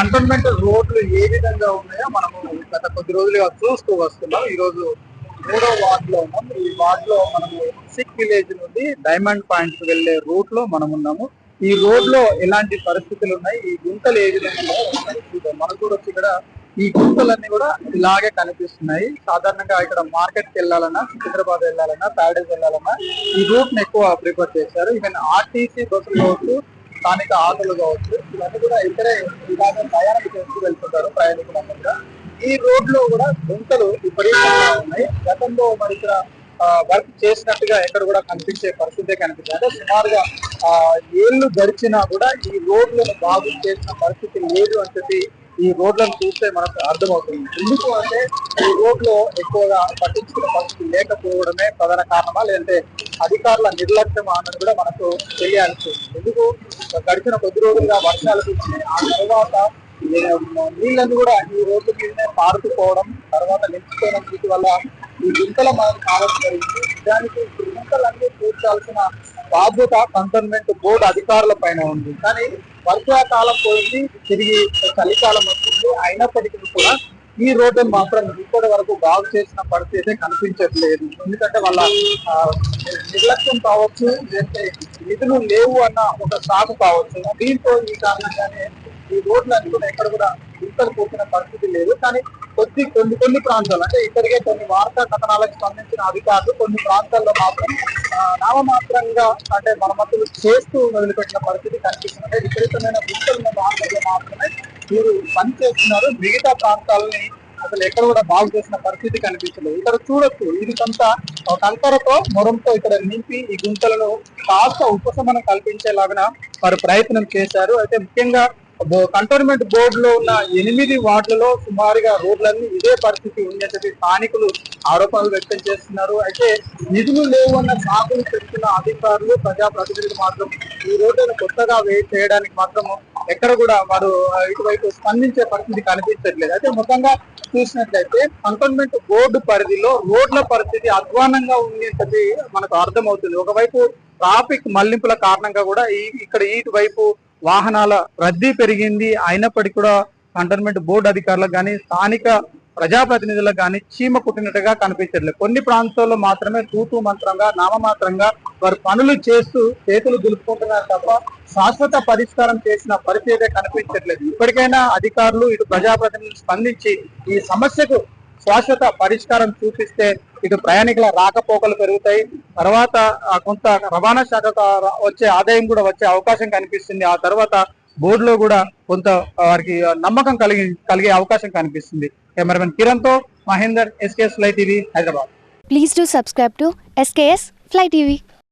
Cantonment రోడ్లు ఏ విధంగా ఉన్నాయో మనము గత కొద్ది రోజులుగా చూస్తూ వస్తున్నాం. ఈ రోజు మూడో వార్డ్లో ఉన్నాం. ఈ వార్డ్లో మనము సిక్ విలేజ్ నుండి డైమండ్ పాయింట్ వెళ్ళే రూట్లో మనం ఉన్నాము. ఈ రోడ్లో ఎలాంటి పరిస్థితులు ఉన్నాయి? ఈ గుంతలు ఏ విధంగా చూద్దాం. మనకు కూడా వచ్చి ఇక్కడ ఈ గుంతలన్నీ కూడా ఇలాగే కనిపిస్తున్నాయి. సాధారణంగా ఇక్కడ మార్కెట్కి వెళ్ళాలన్నా సికింద్రాబాద్ వెళ్ళాలన్నా ప్యారడైజ్ వెళ్ళాలన్నా ఈ రూట్ని ఎక్కువ ప్రిఫర్ చేశారు. ఈవెన్ ఆర్టీసీ బస్సులు కావచ్చు స్థానిక ఆటోలు కావచ్చు ఇవన్నీ కూడా ఇతరే ఇలాగే ప్రయాణం చేస్తూ వెళ్తుంటారు ప్రయాణికులందరూ. ఈ రోడ్లో కూడా గుంతలు విపరీతంగా ఉన్నాయి. గతంలో మరి ఇక్కడ వర్క్ చేసినట్టుగా ఎక్కడ కూడా కనిపించే పరిస్థితే కనిపించింది అంటే సుమారుగా ఏళ్ళు గడిచినా కూడా ఈ రోడ్లను బాగు చేసిన పరిస్థితి లేదు అని చెప్పి ఈ రోడ్లను చూస్తే మనకు అర్థమవుతుంది. ఎందుకు అంటే ఈ రోడ్లో ఎక్కువగా పట్టించుకునే పరిస్థితి లేకపోవడమే ప్రధాన కారణమా? లేదంటే అధికారుల నిర్లక్ష్యం అన్నది కూడా మనకు తెలియాల్సి ఉంది ఎందుకు? గడిచిన కొద్ది రోజులుగా వర్షాలు కురిసినాయి ఆ తర్వాత నీళ్ళను నీళ్ళని కూడా ఈ రోడ్ల మీదనే పారుకుపోవడం తర్వాత నిలిచిపోయిన వీటి వల్ల ఈ గుంతల మనకు కావడం జరిగింది. నిజానికి గుంతలన్నీ తీర్చాల్సిన బాధ్యత కంటోన్మెంట్ బోర్డు అధికారుల పైన ఉంది. కానీ వర్షాకాలం పోయింది తిరిగి చలికాలం వస్తుంది అయినప్పటికీ కూడా ఈ రోడ్డును మాత్రం ఇప్పటి వరకు బాగు చేసిన పరిస్థితి అయితే కనిపించట్లేదు. ఎందుకంటే వాళ్ళ నిర్లక్ష్యం కావచ్చు లేదంటే నిధులు లేవు అన్న ఒక సాగు కావచ్చు. దీంతో ఈ కారణంగానే ఈ రోడ్లన్నీ కూడా ఎక్కడ కూడా గుంతలు పోతున్న పరిస్థితి లేదు. కానీ కొద్ది కొన్ని కొన్ని ప్రాంతాలు అంటే ఇప్పటికే కొన్ని వార్తా కథనాలకు స్పందించిన అధికారులు కొన్ని ప్రాంతాల్లో మాత్రం నామమాత్రంగా అంటే మరమ్మతులు చేస్తూ వదిలిపెట్టిన పరిస్థితి కనిపిస్తుంది. అంటే విపరీతమైన గుంతలు ఉన్న మాత్రమే మీరు పని చేస్తున్నారు మిగతా ప్రాంతాలని అసలు ఎక్కడ కూడా బాగు చేసిన పరిస్థితి కనిపించలేదు. ఇక్కడ చూడొచ్చు ఇది కొంత ఒక కంకరతో మొరంతో ఇక్కడ నింపి ఈ గుంతలను కాస్త ఉపశమనం కల్పించేలాగా వారు ప్రయత్నం చేశారు. అయితే ముఖ్యంగా బో- కంటోన్మెంట్ బోర్డులో ఉన్న ఎనిమిది వార్డులలో సుమారుగా రోడ్లన్నీ ఇదే పరిస్థితి ఉందని చెప్పి స్థానికులు ఆరోపణలు వ్యక్తం చేస్తున్నారు. అయితే నిధులు లేవు అన్న సాకులు చెప్తున్న అధికారులు ప్రజాప్రతినిధులు మాత్రం ఈ రోడ్లను కొత్తగా వే చేయడానికి మాత్రం ఎక్కడ కూడా వారు ఇటువైపు స్పందించే పరిస్థితి కనిపించట్లేదు. అయితే మొత్తంగా చూసినట్లయితే కంటోన్మెంట్ బోర్డు పరిధిలో రోడ్ల పరిస్థితి అధ్వానంగా ఉంది అని మనకు అర్థమవుతుంది. ఒకవైపు ట్రాఫిక్ మళ్ళింపుల కారణంగా కూడా ఈ ఇక్కడ ఇటువైపు వాహనాల రద్దీ పెరిగింది. అయినప్పటికీ కూడా కంటోన్మెంట్ బోర్డు అధికారులకు కానీ స్థానిక ప్రజాప్రతినిధులకు కానీ చీమ కుట్టినట్టుగా కనిపించట్లేదు. కొన్ని ప్రాంతాల్లో మాత్రమే తూతు మంత్రంగా నామమాత్రంగా వారు పనులు చేస్తూ చేతులు దులుపుకుంటున్నారు తప్ప శాశ్వత పరిష్కారం చేసిన పరిస్థితి అయితే కనిపించట్లేదు. ఇప్పటికైనా అధికారులు ఇటు ప్రజాప్రతినిధులు స్పందించి ఈ సమస్యకు శాశ్వత పరిష్కారం చూపిస్తే ఇటు ప్రయాణికుల రాకపోకలు పెరుగుతాయి. తర్వాత కొంత రవాణా శాఖ వచ్చే ఆదాయం కూడా వచ్చే అవకాశం కనిపిస్తుంది. ఆ తర్వాత బోర్డులో కూడా కొంత వారికి నమ్మకం కలిగి కలిగే అవకాశం కనిపిస్తుంది. Cameraman కిరణ్తో Mahender SKS live TV Hyderabad Please do subscribe to SKS Fly TV.